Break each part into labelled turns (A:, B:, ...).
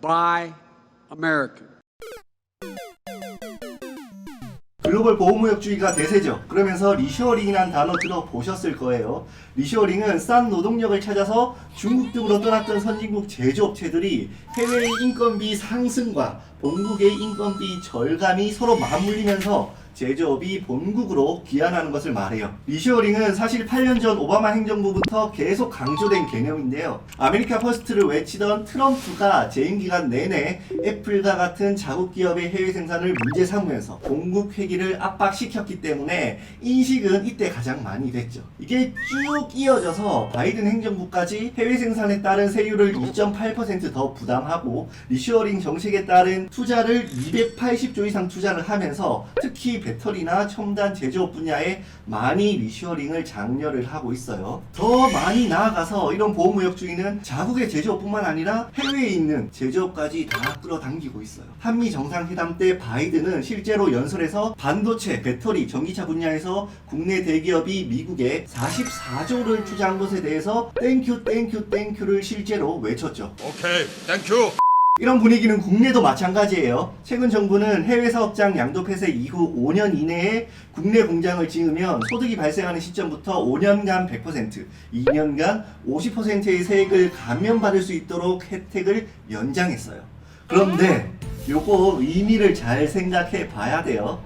A: Buy American.
B: 글로벌 보호무역주의가 대세죠. 그러면서 리쇼어링이라는 단어 들어보셨을 거예요. 리쇼어링은 싼 노동력을 찾아서 중국 등으로 떠났던 선진국 제조업체들이 해외의 인건비 상승과 본국의 인건비 절감이 서로 맞물리면서 제조업이 본국으로 귀환하는 것을 말해요. 리쇼어링은 사실 8년 전 오바마 행정부부터 계속 강조된 개념인데요. 아메리카 퍼스트를 외치던 트럼프가 재임 기간 내내 애플과 같은 자국 기업의 해외 생산을 문제 삼으면서 본국 회기를 압박시켰기 때문에 인식은 이때 가장 많이 됐죠. 이게 쭉 이어져서 바이든 행정부까지 해외 생산에 따른 세율을 2.8%더 부담하고 리쇼어링 정책에 따른 투자를 280조 이상 투자를 하면서 특히 배터리나 첨단 제조업 분야에 많이 리쇼어링을 장려를 하고 있어요. 더 많이 나아가서 이런 보호무역주의는 자국의 제조업뿐만 아니라 해외에 있는 제조업까지 다 끌어당기고 있어요. 한미 정상회담 때 바이든은 실제로 연설에서 반도체, 배터리, 전기차 분야에서 국내 대기업이 미국에 44조를 투자한 것에 대해서 땡큐 땡큐 땡큐를 실제로 외쳤죠.
C: 오케이, 땡큐.
B: 이런 분위기는 국내도 마찬가지예요. 최근 정부는 해외 사업장 양도 폐쇄 이후 5년 이내에 국내 공장을 지으면 소득이 발생하는 시점부터 5년간 100%, 2년간 50%의 세액을 감면받을 수 있도록 혜택을 연장했어요. 그런데 요거 의미를 잘 생각해 봐야 돼요.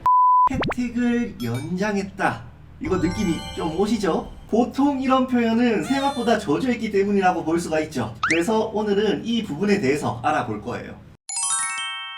B: 혜택을 연장했다. 이거 느낌이 좀 오시죠? 보통 이런 표현은 생각보다 저조했기 때문이라고 볼 수가 있죠. 그래서 오늘은 이 부분에 대해서 알아볼 거예요.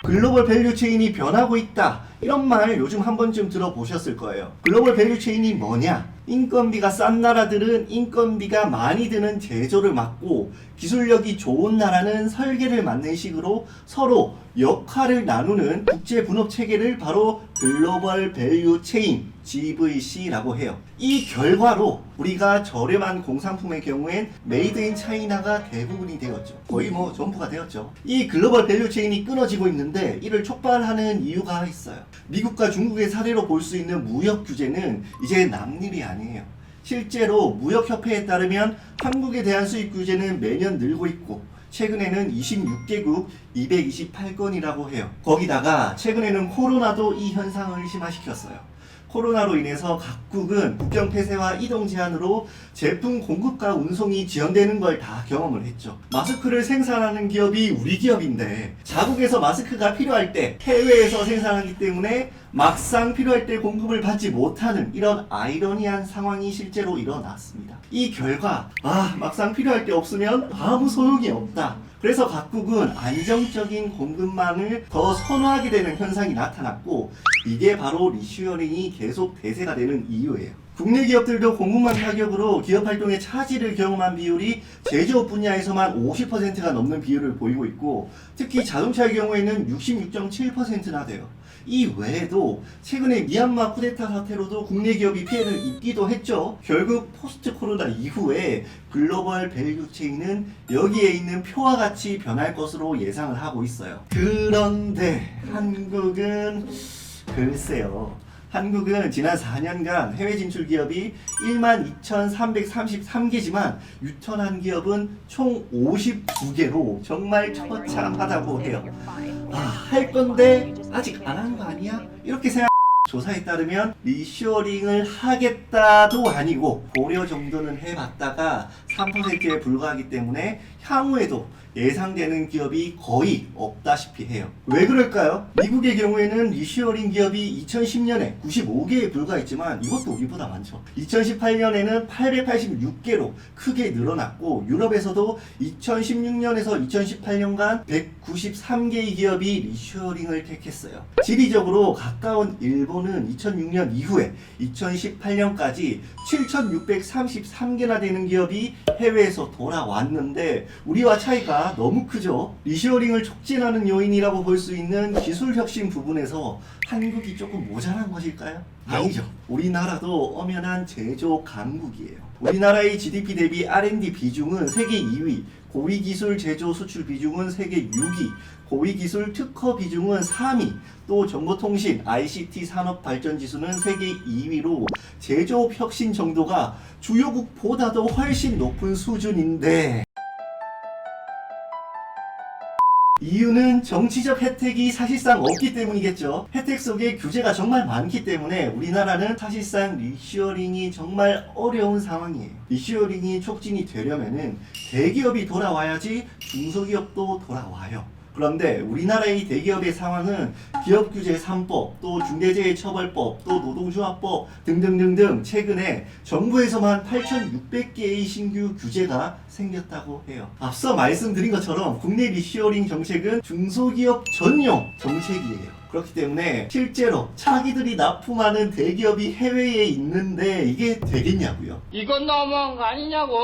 B: 글로벌 밸류 체인이 변하고 있다. 이런 말 요즘 한 번쯤 들어보셨을 거예요. 글로벌 밸류 체인이 뭐냐? 인건비가 싼 나라들은 인건비가 많이 드는 제조를 맡고 기술력이 좋은 나라는 설계를 맡는 식으로 서로 역할을 나누는 국제 분업 체계를 바로 글로벌 밸류 체인 GVC라고 해요. 이 결과로 우리가 저렴한 공산품의 경우엔 메이드 인 차이나가 대부분이 되었죠. 거의 뭐 전부가 되었죠. 이 글로벌 밸류 체인이 끊어지고 있는데 이를 촉발하는 이유가 있어요. 미국과 중국의 사례로 볼 수 있는 무역 규제는 이제 남일이 아니에요. 실제로 무역협회에 따르면 한국에 대한 수입 규제는 매년 늘고 있고 최근에는 26개국 228건이라고 해요. 거기다가 최근에는 코로나도 이 현상을 심화시켰어요. 코로나로 인해서 각국은 국경 폐쇄와 이동 제한으로 제품 공급과 운송이 지연되는 걸 다 경험을 했죠. 마스크를 생산하는 기업이 우리 기업인데 자국에서 마스크가 필요할 때 해외에서 생산하기 때문에 막상 필요할 때 공급을 받지 못하는 이런 아이러니한 상황이 실제로 일어났습니다. 이 결과 아 막상 필요할 때 없으면 아무 소용이 없다. 그래서 각국은 안정적인 공급망을 더 선호하게 되는 현상이 나타났고 이게 바로 리슈어링이 계속 대세가 되는 이유예요. 국내 기업들도 공급망 타격으로 기업 활동의 차질을 경험한 비율이 제조업 분야에서만 50%가 넘는 비율을 보이고 있고 특히 자동차의 경우에는 66.7%나 돼요. 이 외에도 최근에 미얀마 쿠데타 사태로도 국내 기업이 피해를 입기도 했죠. 결국 포스트 코로나 이후에 글로벌 밸류 체인은 여기에 있는 표와 같이 변할 것으로 예상을 하고 있어요. 그런데 한국은 글쎄요. 한국은 지난 4년간 해외 진출 기업이 12,333개지만 유턴한 기업은 총 52개로 정말 처참하다고 해요. 아, 할 건데 아직 안 한 거 아니야? 이렇게 생각. 조사에 따르면 리쇼링을 하겠다도 아니고 고려 정도는 해봤다가 3%에 불과하기 때문에 향후에도 예상되는 기업이 거의 없다시피 해요. 왜 그럴까요? 미국의 경우에는 리쇼링 기업이 2010년에 95개에 불과했지만 이것도 우리보다 많죠. 2018년에는 886개로 크게 늘어났고 유럽에서도 2016년에서 2018년간 193개의 기업이 리쇼링을 택했어요. 지리적으로 가까운 일본은 2006년 이후에 2018년까지 7,633개나 되는 기업이 해외에서 돌아왔는데 우리와 차이가 너무 크죠. 리쇼링을 촉진하는 요인이라고 볼 수 있는 기술 혁신 부분에서 한국이 조금 모자란 것일까요? 아니죠. 우리나라도 엄연한 제조 강국이에요. 우리나라의 GDP 대비 R&D 비중은 세계 2위, 고위기술 제조 수출 비중은 세계 6위, 고위기술 특허 비중은 3위, 또 정보통신 ICT 산업 발전 지수는 세계 2위로 제조업 혁신 정도가 주요국보다도 훨씬 높은 수준인데 이유는 정치적 혜택이 사실상 없기 때문이겠죠. 혜택 속에 규제가 정말 많기 때문에 우리나라는 사실상 리시어링이 정말 어려운 상황이에요. 리시어링이 촉진이 되려면은 대기업이 돌아와야지 중소기업도 돌아와요. 그런데 우리나라의 대기업의 상황은 기업 규제 3법, 또 중대재해처벌법, 또 노동조합법 등등등등 최근에 정부에서만 8,600개의 신규 규제가 생겼다고 해요. 앞서 말씀드린 것처럼 국내 리시어링 정책은 중소기업 전용 정책이에요. 그렇기 때문에 실제로 자기들이 납품하는 대기업이 해외에 있는데 이게 되겠냐고요.
C: 이건 너무한 거 아니냐고.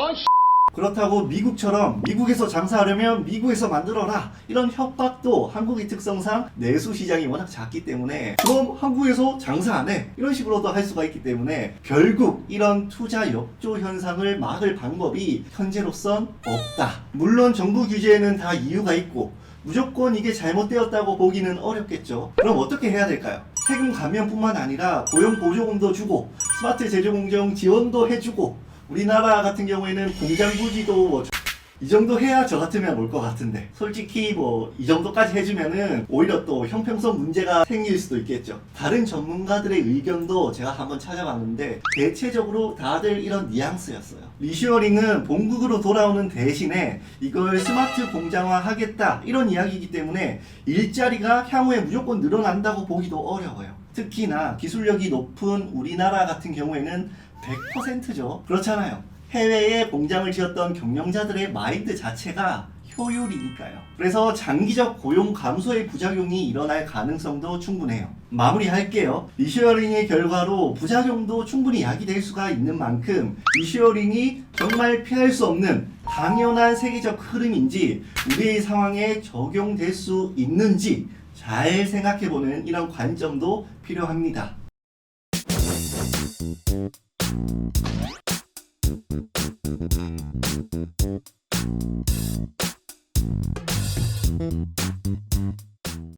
B: 그렇다고 미국처럼 미국에서 장사하려면 미국에서 만들어라. 이런 협박도 한국의 특성상 내수 시장이 워낙 작기 때문에 그럼 한국에서 장사 안 해. 이런 식으로도 할 수가 있기 때문에 결국 이런 투자 역조 현상을 막을 방법이 현재로선 없다. 물론 정부 규제에는 다 이유가 있고 무조건 이게 잘못되었다고 보기는 어렵겠죠. 그럼 어떻게 해야 될까요? 세금 감면뿐만 아니라 고용 보조금도 주고 스마트 제조 공정 지원도 해주고 우리나라 같은 경우에는 공장 부지도 뭐 이 정도 해야 저 같으면 올 것 같은데 솔직히 뭐 이 정도까지 해주면은 오히려 또 형평성 문제가 생길 수도 있겠죠. 다른 전문가들의 의견도 제가 한번 찾아봤는데 대체적으로 다들 이런 뉘앙스였어요. 리시어링은 본국으로 돌아오는 대신에 이걸 스마트 공장화 하겠다 이런 이야기이기 때문에 일자리가 향후에 무조건 늘어난다고 보기도 어려워요 특히나 기술력이 높은 우리나라 같은 경우에는 100%죠 그렇잖아요 해외에 공장을 지었던 경영자들의 마인드 자체가 효율이니까요. 그래서 장기적 고용 감소의 부작용이 일어날 가능성도 충분해요. 마무리할게요. 리시어링의 결과로 부작용도 충분히 야기될 수가 있는 만큼 리시어링이 정말 피할 수 없는 당연한 세계적 흐름인지 우리의 상황에 적용될 수 있는지 잘 생각해보는 이런 관점도 필요합니다.